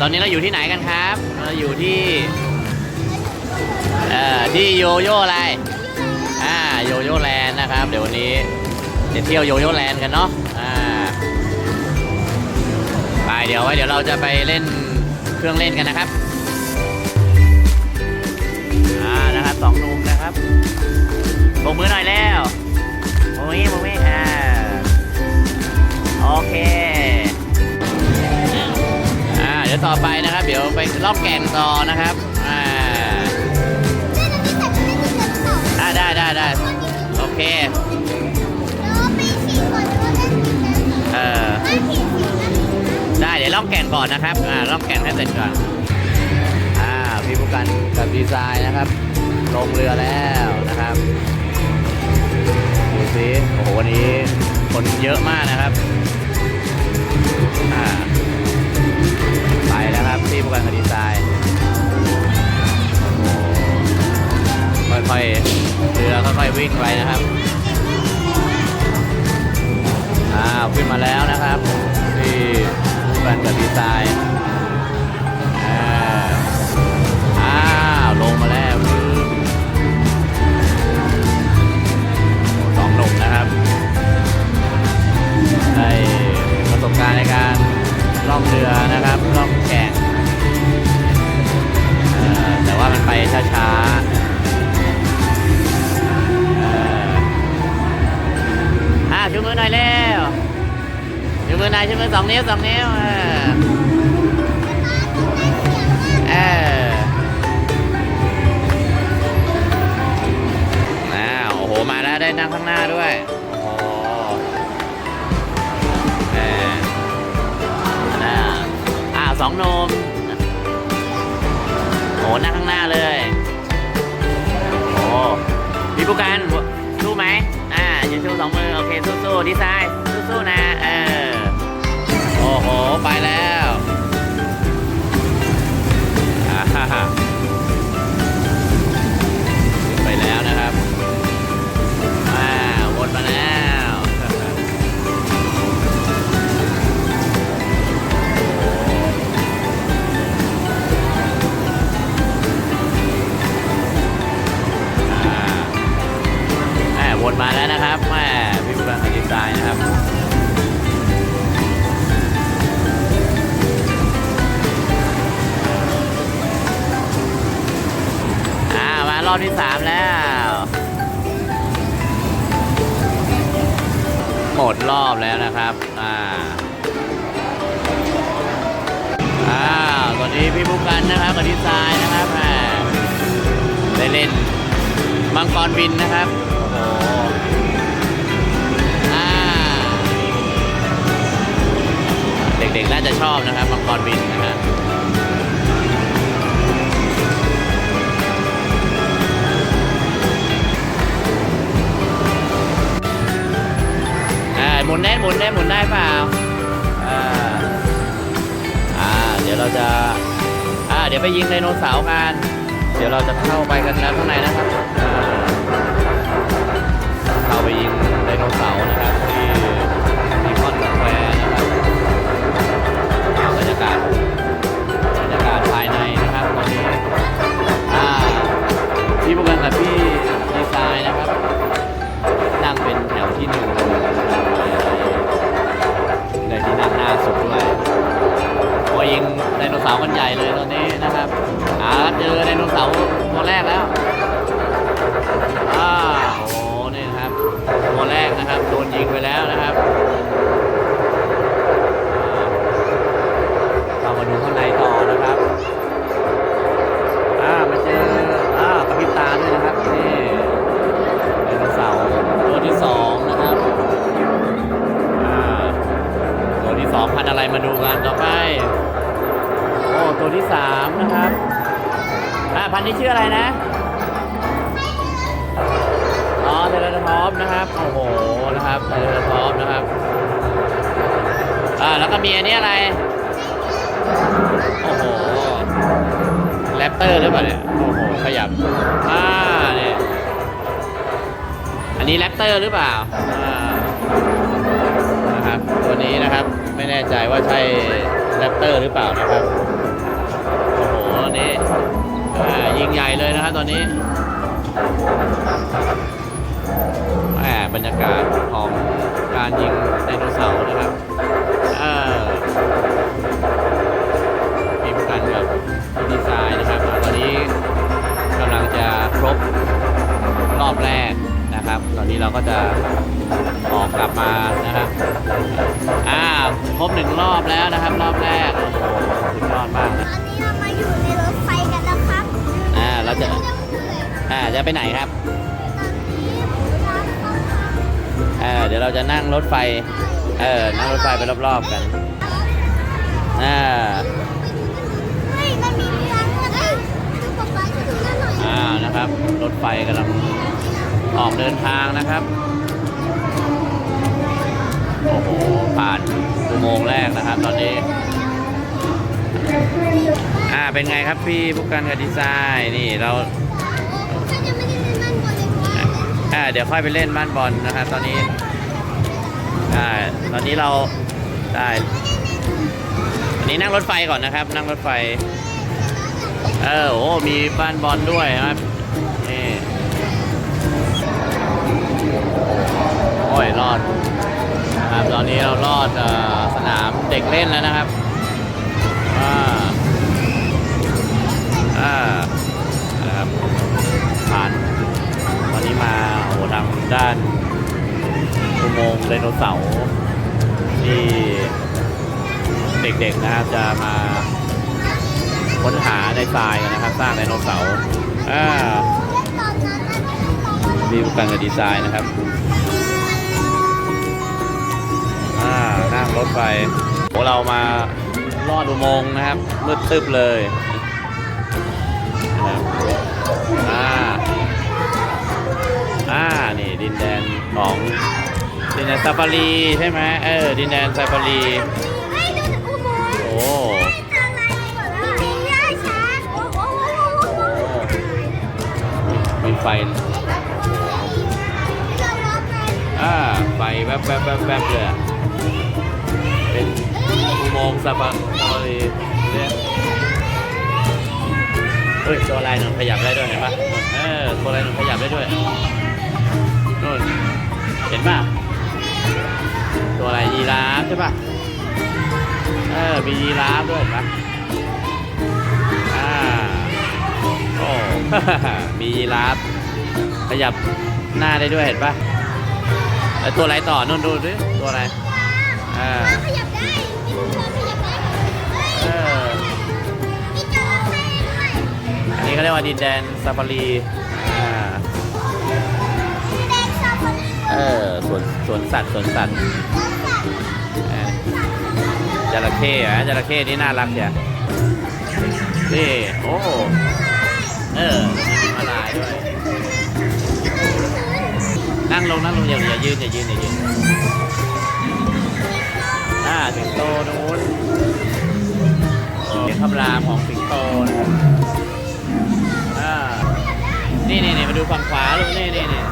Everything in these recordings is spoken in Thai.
ตอนนี้เราอยู่ที่ไหนกันครับ เราอยู่ที่เอ่อที่โยโย่อะไรอ่าโยโย่แลนด์นะครับ เดี๋ยววันนี้จะเที่ยวโยโย่แลนด์กันเนาะอ่าไปเดี๋ยวไว้เดี๋ยวเราจะไปเล่นเครื่องเล่นกันนะครับอ่านะครับสองนุ่มนะครับโบกมือหน่อยแล้วโอ้ยโบมืออ่าโอเค ดี๋ยวต่อไปนะครับ เดี๋ยวไปรอบแก่งต่อนะครับ อ่าอ่าได้ได้ได้โอเค เออได้เดี๋ยวล่องแก่งก่อนนะครับ อ่าล่องแก่งให้เสร็จก่อน อ่าพี่ผู้กันกับดีไซน์นะครับ ลงเรือแล้วนะครับดูสิโอ้โหวันนี้คนเยอะมากนะครับ อ่า ครับพี่ผู้กันกับดีไซน์ค่อยๆเรือค่อยๆวิ่งไปนะครับอ้าวขึ้นมาแล้วนะครับ ที่ผู้กันกับดีไซน์อ่าอ้าวลงมาแล้วสองหนุ่มนะครับ สองนิ้วสองนิ้วเออเอออ้าวโอ้โห มาแล้วได้นั่งข้างหน้าด้วยโอ้โหเอออ่าอ้าสองนมโอ้โหนั่งข้างหน้าเลย โอ้พี่ผู้การสู้ไหมอ่ายืนชูสองมือ โอเค สู้ๆดีไซน์สู้ๆนะ เออ โอ้โห ไปแล้ว อ่ามารอบที่สามแล้ว หมดรอบแล้วนะครับ อ่า อ้าวตอนนี้พี่ผู้กันนะครับกับดีไซน์นะครับอ่าได้เล่นมังกรบินนะครับ โอ้โหอ่าเด็กๆน่าจะชอบนะครับมังกรบินนะครับ หมุนได้หมุนได้หมุนได้เปล่าอ่าอ่าเดี๋ยวเราจะอ่าเดี๋ยวไปยิงไดโนเสาร์กัน เดี๋ยวเราจะเข้าไปกันแล้วข้างในนะ พันธุ์นี้ชื่ออะไรนะอ๋อเทเลทอปนะครับโอ้โหนะครับเทเลทอปนะครับอ่าแล้วก็มีอันนี้อะไรโอ้โหแรปเตอร์หรือเปล่าเนี่ยโอ้โหขยับอ่าเนี่ยอันนี้แรปเตอร์หรือเปล่าอ่านะครับตัวนี้นะครับไม่แน่ใจว่าใช่แรรปเตอร์หรือเปล่านะครับ ตอนนี้แหมบรรยากาศของการยิงไดโนเสาร์นะครับเออทีมกันกับผู้ดีไซน์นะครับอ่าตอนนี้กำลังจะครบรอบแรกนะครับ ตอนนี้เราก็จะออกกลับมานะครับอ่าครบหนึ่งรอบแล้วนะครับ รอบแรกโอ้โหสุดยอดมากนะ เจะเรื่องเลยอ่าจะไปไหนครับอนนี้ร้าเออเดี๋ยวเราจะนั่งรถไฟ เออ นั่งรถไฟไปรอบๆกันอ่าำเฮ้ยมันมีเรือด้วยนะดูป๊าป๊าจะดูนั่นหน่อยอ่านะครับ รถไฟกำลังออกเดินทางนะครับ โอ้โห ผ่านอุโมงค์แรกนะครับ ตอนนี้ อ่าเป็นไงครับพี่ผู้การกับดีไซน์นี่เราก็จะไม่ได้เล่นนั่นบนเลยว่าอ่าเดี๋ยวค่อยไปเล่นบ้านบอลนะครับตอนนี้อ่าตอนนี้เราได้อันนี้นั่งรถไฟก่อนนะครับ นั่งรถไฟ เออโอ้มีบ้านบอลด้วยครับนี่โอ้ยรอดนะครับตอนนี้เรารอดอสนามเด็กเล่นแล้วนะครับ อ่านะครับผ่านตอนนี้มาโอ้ทางด้านอุโมงค์ไดโนเสาร์ที่เด็กๆนะครับจะมาค้นหาในทรายกันนะครับ สร้างไดโนเสาร์อ่าเล่นตอนนั้นน่ะไม่ได้ตอนนั้นดีกันกับดีไซน์นะครับอ่านั่งรถไฟพวกเรามาลอดอุโมงค์นะครับมืดตึบเลย ดินแดนของดินแดนซาฟารีใช่ไหมเออ ดินแดนซาฟารีเฮ้ดูอุโมงค์โอ้เจออะไรหมดแล้วมีย่าช้างโอ้โหโอ้โหโอ้โหมีไฟอ่าไฟแวบแวบแวบแวบเลยอะเป็นอุโมงค์ซาฟารีเนี่ยเฮ้ยตัวอะไรหนูขยับได้ด้วยเห็นปะเออตัวอะไรหนูขยับได้ด้วย นเห็นป่ะ ตัวอะไรยีราฟใช่ป่ะ เออ มียีราฟด้วยเห็นปะอ่าโอ้มียีราฟขยับหน้าได้ด้วยเห็นป่ะแล้วตัวอะไรต่อนู่นดูดิตัวอะไรอ่าขยับได้มีทุกคนขยับได้เออมีจระเข้ด้วอันนี้เขาเรียกว่าดินแดนซาฟารี เออสวนสวนสัตว์สวนสัตว์เจระเข้อะจระเข้นี่น่ารักจ้ะนี่โอ้เออมีมาลายด้วย นั่งลงนั่งลงอย่าอย่ายืนอย่ายืนอย่ายืนอ่าสิงโตนู้นเสียงคำรามของสิงโตนะครับอ่านี่นี่นี่มาดูฝั่งขวาลูกนี่นี่นี่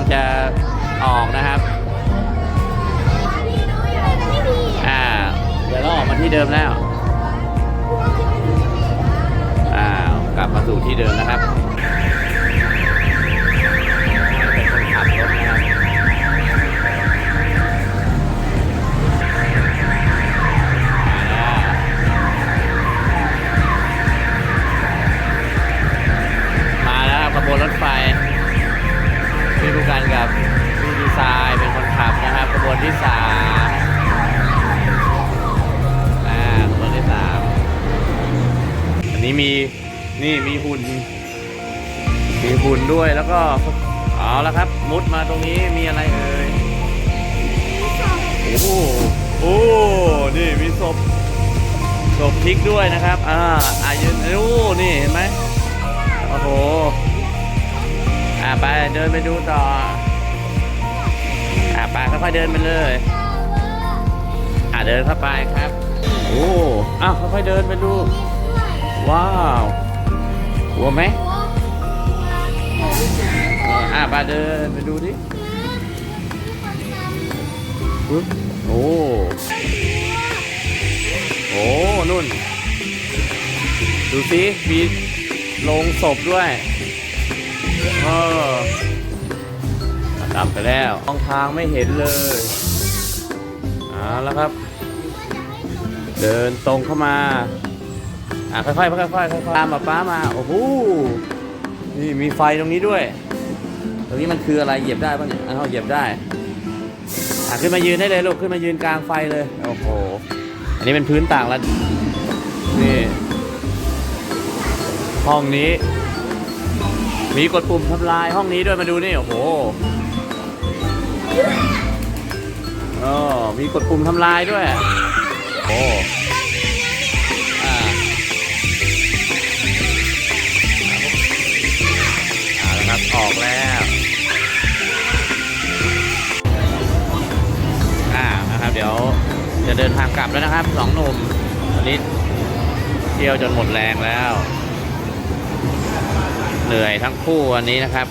งจะออกนะครับ อ่า เดี๋ยวเราออกมาที่เดิมแล้ว อ่ากลับมาสู่ที่เดิมนะครับ นี่มีหุ่น มีหุ่นด้วยแล้วก็ เอาละครับ มุดมาตรงนี้มีอะไรเอ่ย โอ้โหโอ้นี่มีศพ ศพพลิกด้วยนะครับ อ่าอายุโอ้นี่เห็นไหมโอ้โห อ่าไปเดินไปดูต่อ อ่าไปค่อยๆเดินไปเลย อ่าเดินเข้าไปครับ โอ้อ้าวค่อยๆเดินไปดู ว้าว ลัวไหมอ่าไปเดินไปดูดิปึ๊บโอ้โอ้นุ่น ดูสิมีโลงศพด้วยเออดับไปแล้วมองทางไม่เห็นเลยเอาแล้วครับ เดินตรงเข้ามา อะค่อยๆค่อยๆค่อยๆตามป้าป้ามาโอ้โหนี่มีไฟตรงนี้ด้วย ตรงนี้มันคืออะไรเหยียบได้ป่ะเนี่ยอ้าเหยียบได้อะขึ้นมายืนได้เลยลูกขึ้นมายืนกลางไฟเลยโอ้โหอันนี้เป็นพื้นต่างแล้วนี่ห้องนี้ มีกดปุ่มทำลายห้องนี้ด้วยมาดูนี่โอ้โหเออมีกดปุ่มทำลายด้วย โอ้ เดินทางกลับแล้วนะครับสองหนุ่มอันนี้เที่ยวจนหมดแรงแล้ว เหนื่อยทั้งคู่วันนี้นะครับ